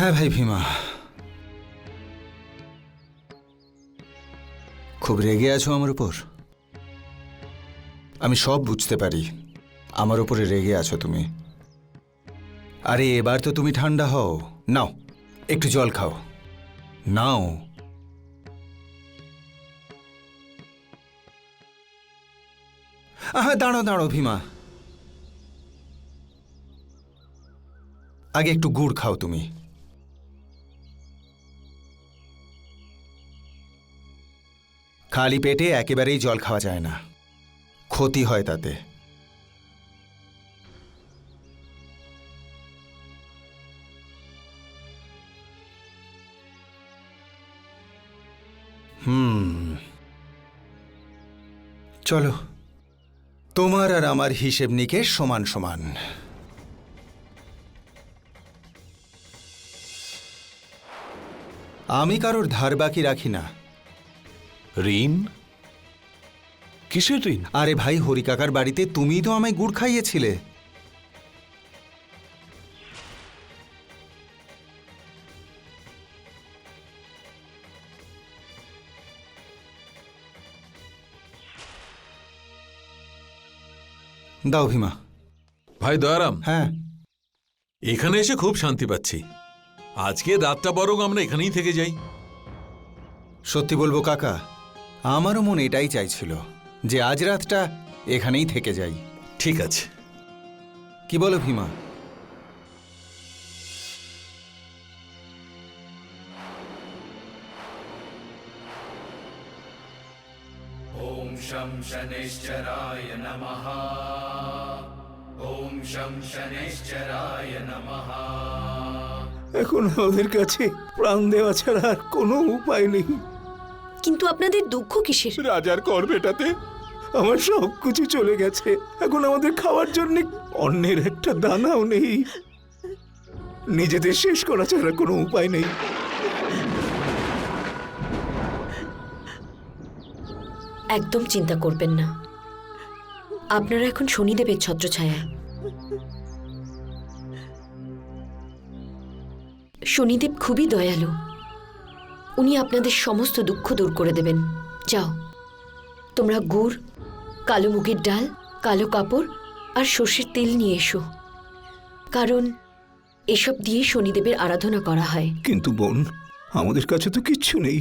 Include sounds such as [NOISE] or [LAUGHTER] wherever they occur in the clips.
হ্যাঁ ভাই ভীমা। খুব রেগে আছো আমার উপর? আমি সব বুঝতে পারি। আমার উপরে রেগে আছো তুমি। আরে, এবার তো তুমি ঠান্ডা হও। নাও, একটু জল খাও। নাও। হ্যাঁ দাঁড়ো দাঁড়ো ভীমা। আগে একটু গুড় খাও তুমি। খালি পেটে একেবারেই জল খাওয়া যায় না। ক্ষতি হয় তাতে। হুম। চলো, তোমার আর আমার হিসেব নিকেশ সমান সমান। আমি কারোর ধার বাকি রাখি না। ঋণ? কিসের ঋণ? আরে ভাই হরিকাকার বাড়িতে তুমিই তো আমায় গুড় খাইয়েছিলে। দাও ভীমা। ভাই দয়ারাম। হ্যাঁ। এখানে এসে খুব শান্তি পাচ্ছি। আজকে রাতটা বরং আমরা এখানেই থেকে যাই। সত্যি বলব কাকা আমারও মন এটাই চাইছিল যে আজ রাতটা এখানেই থেকে যাই ঠিক আছে কি বলো ভীমা ॐ शं शनैश्चराय नमः ॐ शं शनैश्चराय नमः এখন আমাদের কাছে প্রাণ দেওয়া ছাড়া আর কোনো উপায় নেই কিন্তু আপনাদের দুঃখ কিসের? রাজার কর বেটাতে আমার সব কিছু চলে গেছে। এখন আমাদের খাওয়ার জন্য অন্যের একটা দানাও নেই। নিজেদের শেষ করা ছাড়া কোনো উপায় নেই। একদম চিন্তা করবেন না। আপনারা এখন শনিদেবের ছত্রছায়ায়। শনিদেব খুবই দয়ালু। উনি আপনাদের সমস্ত দুঃখ দূর করে দেবেন। যাও। তোমরা গুড়, কালো মুগের ডাল, কালো কাপড় আর সর্ষের তেল নিয়ে এসো। কারণ এসব দিয়ে শনিদেবের আরাধনা করা হয়। কিন্তু বোন, আমাদের কাছে তো কিচ্ছু নেই।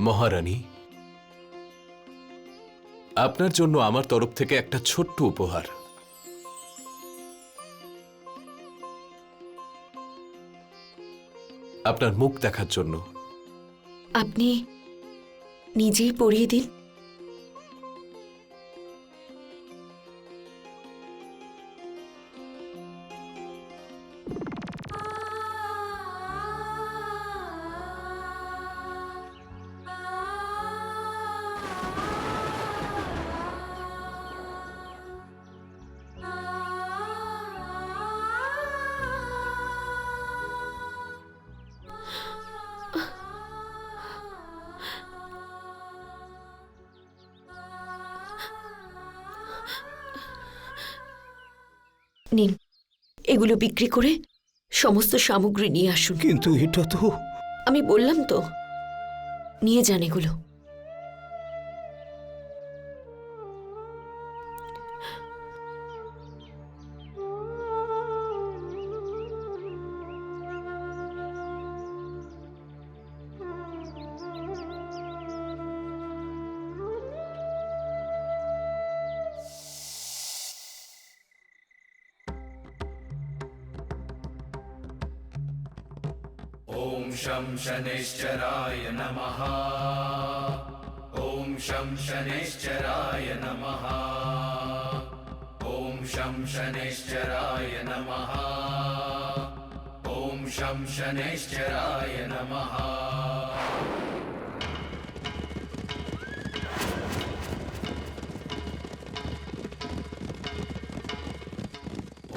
মহারানী, আপনার জন্য আমার তরফ থেকে একটা ছোট্ট উপহার। আপনার মুখ দেখার জন্য। আপনি নিজেই পড়িয়ে দিন। এগুলো বিক্রি করে সমস্ত সামগ্রী নিয়ে আসুন। কিন্তু এটা তো আমি বললাম তো নিয়ে যান এগুলো। शं शनिश्चराय नमः। ॐ शं शनिश्चराय नमः। ॐ शं शनिश्चराय नमः। ॐ शं शनिश्चराय नमः।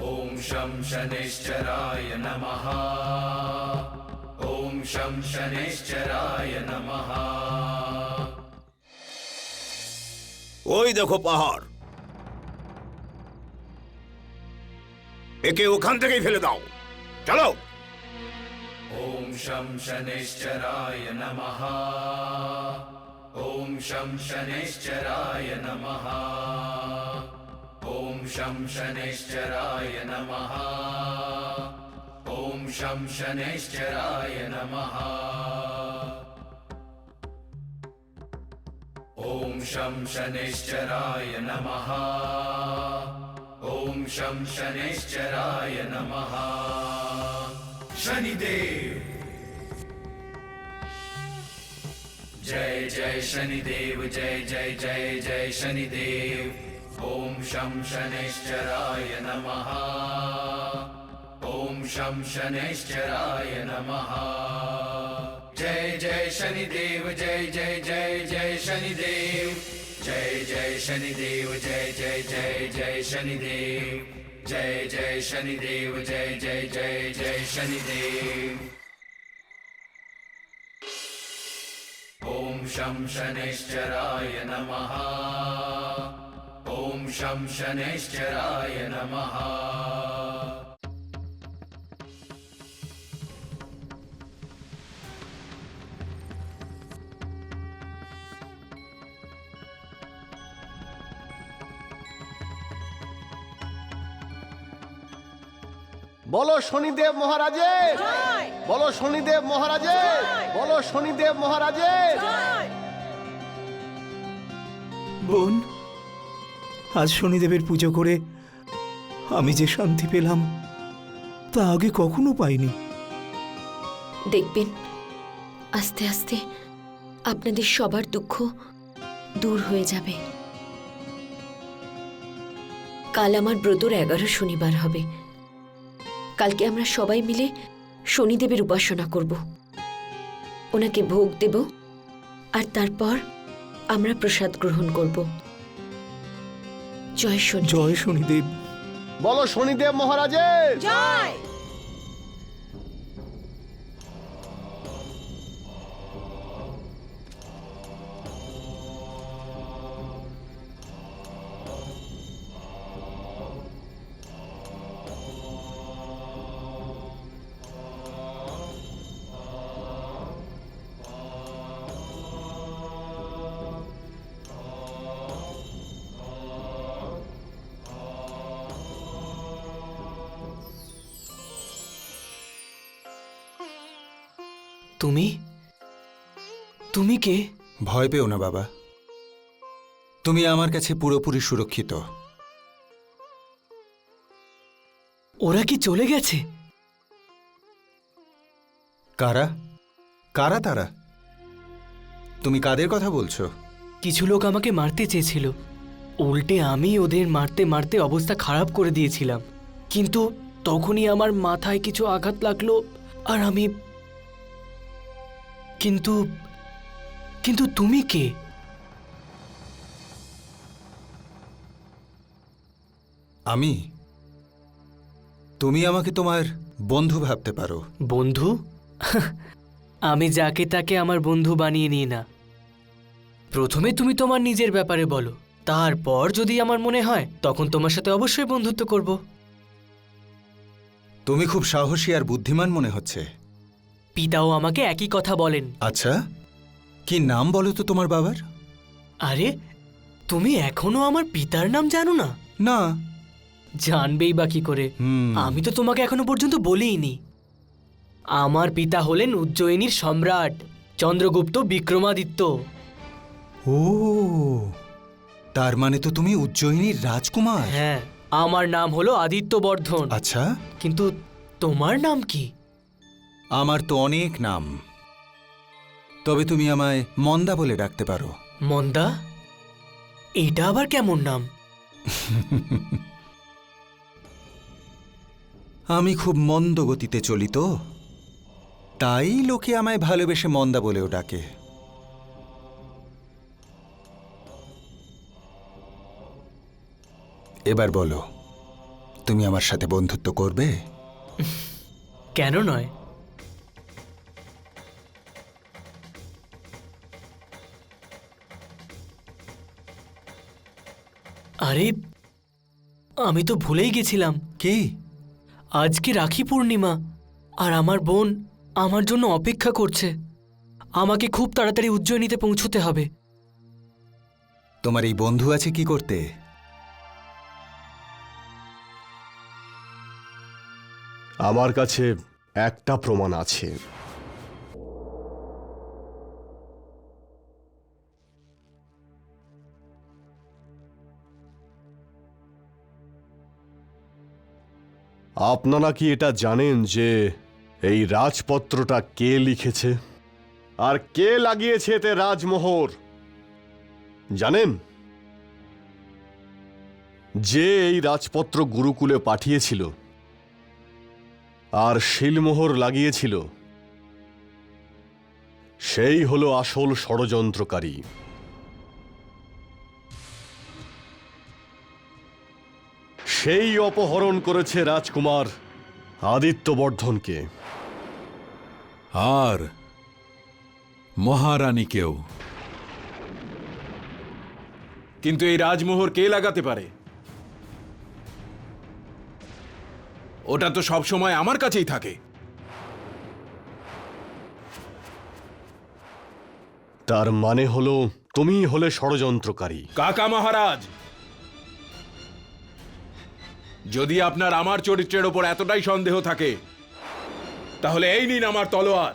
ॐ शं शनिश्चराय नमः ॐ शं शनिश्चराय नमः ওই দেখো পাহাড় একে ওখান থেকেই ফেলে দাও চলো ॐ शं शनिश्चराय नमः ॐ शं शनिश्चराय नमः ॐ शं शनिश्चराय नमः ॐ शं शनिश्चराय नमः। ॐ शं शनिश्चराय नमः। ॐ शं शनिश्चराय नमः। शनिदेव। जय जय शनिदेव, जय जय जय जय शनिदेव। ॐ शं शनिश्चराय नमः। शं शनिश्चराय नमः। जय जय शनिदेव, जय जय जय जय शनिदेव। जय जय शनिदेव, जय जय जय जय शनिदेव। जय जय शनिदेव, जय जय जय जय शनिदेव। शं शनिश्चराय नमः। ॐ शं शनिश्चराय नमः। বলো শনিদেব মহারাজের বলো শনিদেব মহারাজের বলো শনিদেব মহারাজের বোন আজ শনিদেবের পুজো করে আমি যে শান্তি পেলাম তা আগে কখনো পাইনি। দেখবেন আস্তে আস্তে আপনাদের সবার দুঃখ দূর হয়ে যাবে। কাল আমার ব্রতর এগারো শনিবার হবে। কালকে আমরা সবাই মিলে শনিদেবের উপাসনা করব। ওনাকে ভোগ দেব আর তারপর আমরা প্রসাদ গ্রহণ করব। জয় শনি জয় শনিদেব। বলো শনিদেব মহারাজের। তুমি? তুমি কে? ভয় পেও না বাবা। তুমি আমার কাছে পুরোপুরি সুরক্ষিত। ওরা কি চলে গেছে? কারা? কারা তারা? তুমি কাদের কথা বলছো? কিছু লোক আমাকে মারতে চেয়েছিল। উল্টে আমি ওদের মারতে মারতে অবস্থা খারাপ করে দিয়েছিলাম। কিন্তু তখনই আমার মাথায় কিছু আঘাত লাগল আর আমি কিন্তু কিন্তু তুমি কে? আমি? তুমি আমাকে তোমার বন্ধু ভাবতে পারো। বন্ধু? আমি যাকে তাকে আমার বন্ধু বানিয়ে নিই না। প্রথমে তুমি তোমার নিজের ব্যাপারে বলো। তারপর যদি আমার মনে হয় তখন তোমার সাথে অবশ্যই বন্ধুত্ব করব। তুমি খুব সাহসী আর বুদ্ধিমান মনে হচ্ছে। পিতাও আমাকে একই কথা বলেন। আচ্ছা কি নাম বলো তো তোমার বাবার? আরে তুমি এখনও আমার পিতার নাম জানো না? না। জানবেই বা কি করে? হুম। আমি তো তোমাকে এখনও পর্যন্ত বলিনি আমার পিতা হলেন উজ্জয়িনীর সম্রাট চন্দ্রগুপ্ত বিক্রমাদিত্য। ও তার মানে তো তুমি উজ্জয়িনীর রাজকুমার? হ্যাঁ আমার নাম হলো আদিত্য বর্ধন আচ্ছা। কিন্তু তোমার নাম কি? আমার তো অনেক নাম। তবে তুমি আমায় মন্দা বলে ডাকতে পারো। মন্দা? এটা আবার কেমন নাম? [LAUGHS] আমি খুব মন্দ গতিতে চলি তো। তাই লোকে আমায় ভালোবেসে মন্দা বলেও ডাকে। এবার বলো তুমি আমার সাথে বন্ধুত্ব করবে? [LAUGHS] কেন নয়? আরে আমি তো ভুলেই গেছিলাম। কি? আজকে রাখি পূর্ণিমা আর আমার বোন আমার জন্য অপেক্ষা করছে। আমাকে খুব তাড়াতাড়ি উজ্জয়িনীতে পৌঁছতে হবে। তোমার এই বন্ধু আছে কি করতে? আমার কাছে একটা প্রমাণ আছে। আপনারা কি এটা জানেন যে এই রাজপত্রটা কে লিখেছে? আর কে লাগিয়েছে এতে রাজমোহর? জানেন? যে এই রাজপত্র গুরুকুলে পাঠিয়েছিল, আর শিলমোহর লাগিয়েছিল, সেই হলো আসল ষড়যন্ত্রকারী। সেই অপহরণ করেছে রাজকুমার আদিত্যবর্ধনকে। আর মহারানীকেও। কিন্তু এই রাজমোহর কে লাগাতে পারে? ওটা তো সব সময় আমার কাছেই থাকে। তার মানে হলো তুমিই হলে ষড়যন্ত্রকারী। কাকা মহারাজ! যদি আপনার আমার চরিত্রের ওপর এতটাই সন্দেহ থাকে, তাহলে এই নিন আমার তলোয়ার।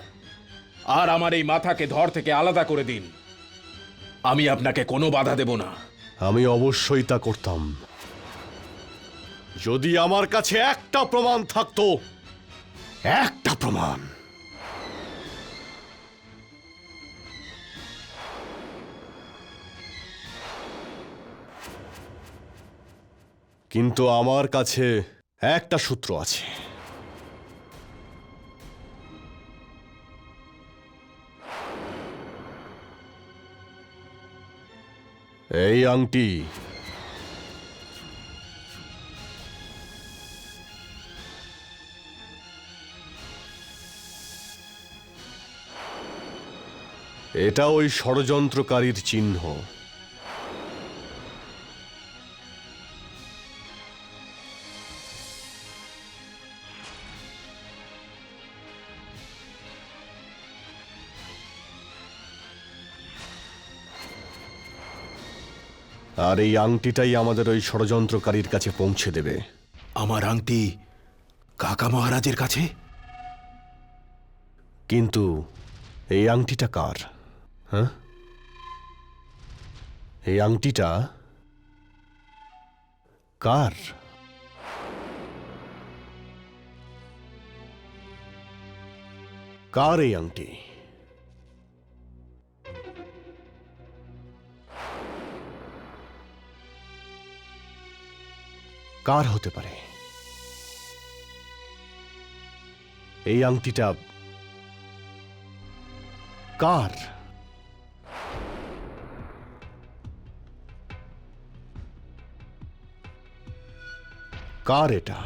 আর আমার এই মাথাকে ধর থেকে আলাদা করে দিন। আমি আপনাকে কোনো বাধা দেব না। আমি অবশ্যই তা করতাম। যদি আমার কাছে একটা প্রমাণ থাকতো, একটা প্রমাণ। কিন্তু আমার কাছে একটা সূত্র আছে। এই আংটি। এটা ওই ষড়যন্ত্রকারীর চিহ্ন। আর এই আংটিটাই আমাদের ওই ষড়যন্ত্রকারীর কাছে পৌঁছে দেবে। আমার আংটি কাকা মহারাজের কাছে? কিন্তু এই আংটিটা কার? হ্যাঁ? এই আংটিটা কার? কার এই আংটি? কার হতে পারে। এই আংটিটা কার? কার এটা?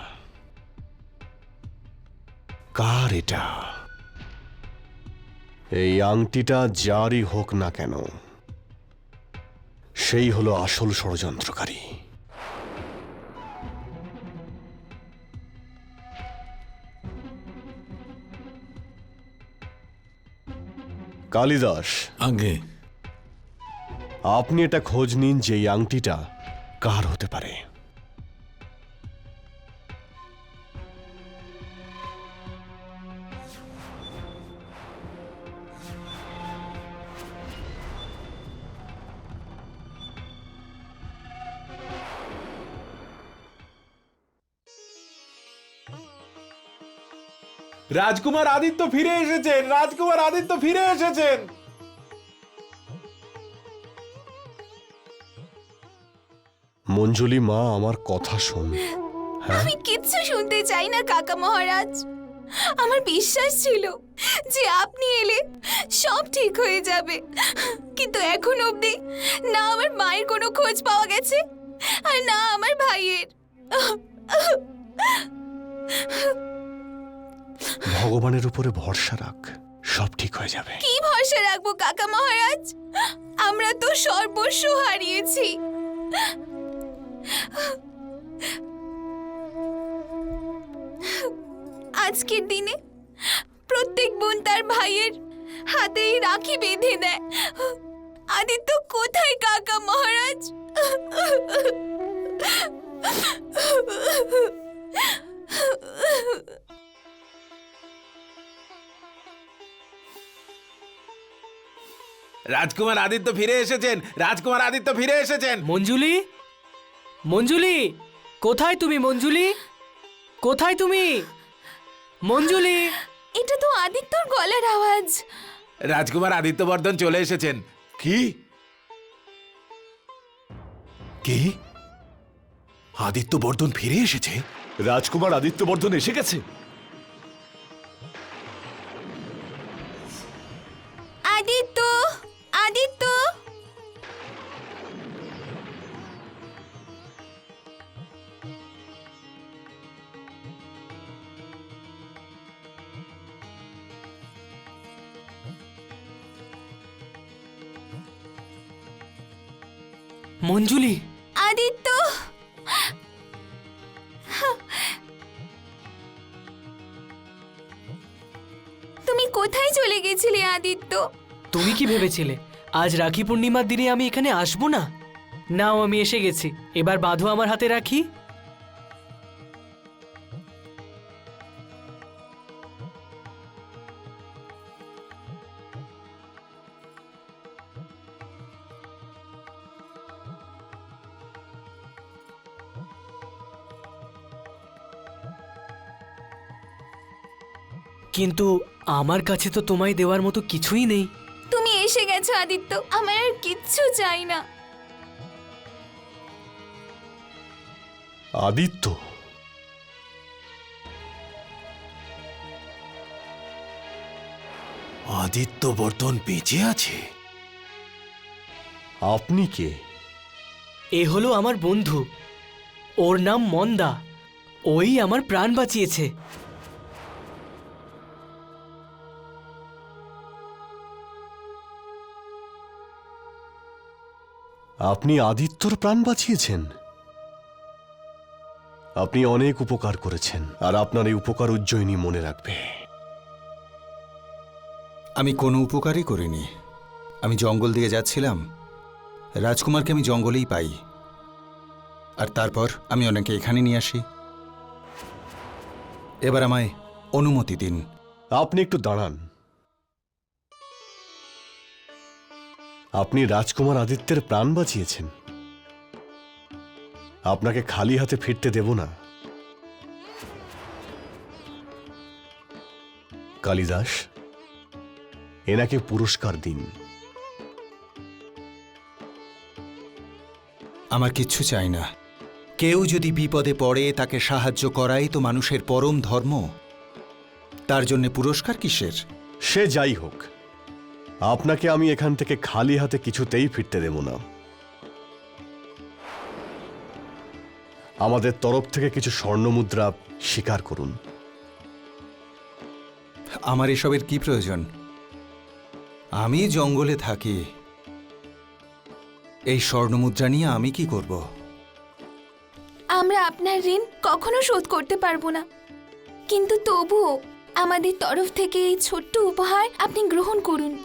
কার এটা? এই আংটিটা যারই হোক না কেন, সেই হলো আসল ষড়যন্ত্রকারী। কালিদাস। আগে। আপনি এটা খোঁজ নিন যে এই আংটিটা কার হতে পারে। রাজকুমার আদিত্য ফিরে এসেছেন রাজকুমার আদিত্য ফিরে এসেছেন। মঞ্জুলি মা আমার কথা শোন। হ্যাঁ? আমি কিচ্ছু শুনতে চাই না কাকা মহারাজ। আমার বিশ্বাস ছিল যে আপনি এলে সব ঠিক হয়ে যাবে। কিন্তু এখন অবধি না আমার মায়ের কোনো খোঁজ পাওয়া গেছে আর না আমার ভাইয়ের। ভগবানের উপরে ভরসা রাখ, সব ঠিক হয়ে যাবে। কি ভরসা রাখব, কাকা মহারাজ? আমরা তো সর্বস্ব হারিয়েছি। আজকের দিনে প্রত্যেক বোন তার ভাইয়ের হাতেই রাখি বেঁধে দেয়। আদিত্য কোথায়, কাকা মহারাজ? রাজকুমার আদিত্য ফিরে এসেছেন। রাজকুমার আদিত্য ফিরে এসেছেন। মঞ্জুলি? মঞ্জুলি? কোথায় তুমি মঞ্জুলি? কোথায় তুমি? মঞ্জুলি? এটা তো আদিত্যর গলার আওয়াজ। রাজকুমার আদিত্য বর্ধন চলে এসেছেন। কি? কি? আদিত্য বর্ধন ফিরে এসেছে? রাজকুমার আদিত্য বর্ধন এসে গেছে? মঞ্জুলি। আদিত্য! তুমি কোথায় চলে গেছিলে আদিত্য? তুমি কি ভেবেছিলে? আজ রাখি পূর্ণিমার দিনে আমি এখানে আসব না? নাও আমি এসে গেছি। এবার বাঁধো আমার হাতে রাখি। কিন্তু আমার কাছে তো তোমায় দেওয়ার মতো কিছুই নেই। তুমি এসে গেছো আদিত্য। আমার আর কিচ্ছু চাই না। আদিত্য। আদিত্য বর্ধন বেঁচে আছে? আপনি কে? এ হলো আমার বন্ধু। ওর নাম মন্দা। ওই আমার প্রাণ বাঁচিয়েছে। আপনি আদিত্যর প্রাণ বাঁচিয়েছেন। আপনি অনেক উপকার করেছেন আর আপনার এই উপকার উজ্জয়িনী মনে রাখবে। আমি কোনো উপকারই করিনি। আমি জঙ্গল দিয়ে যাচ্ছিলাম। রাজকুমারকে আমি জঙ্গলেই পাই। আর তারপর আমি ওনাকে এখানে নিয়ে আসি। এবার আমায় অনুমতি দিন। আপনি একটু দাঁড়ান। আপনি রাজকুমার আদিত্যের প্রাণ বাঁচিয়েছেন। আপনাকে খালি হাতে ফিরতে দেব না। কালিদাস এনাকে পুরস্কার দিন। আমার কিচ্ছু চাই না। কেউ যদি বিপদে পড়ে তাকে সাহায্য করাই তো মানুষের পরম ধর্ম। তার জন্য পুরস্কার কিসের? সে যাই হোক। আপনাকে আমি এখান থেকে খালি হাতে কিছুতেই ফিরতে দেব না। আমাদের তরফ থেকে কিছু স্বর্ণমুদ্রা স্বীকার করুন। আমার এসবের কি প্রয়োজন? আমি জঙ্গলে থাকি। এই স্বর্ণমুদ্রা নিয়ে আমি কি করব? আমরা আপনার ঋণ কখনো শোধ করতে পারব না। কিন্তু তবুও আমাদের তরফ থেকে এই ছোট্ট উপহার আপনি গ্রহণ করুন।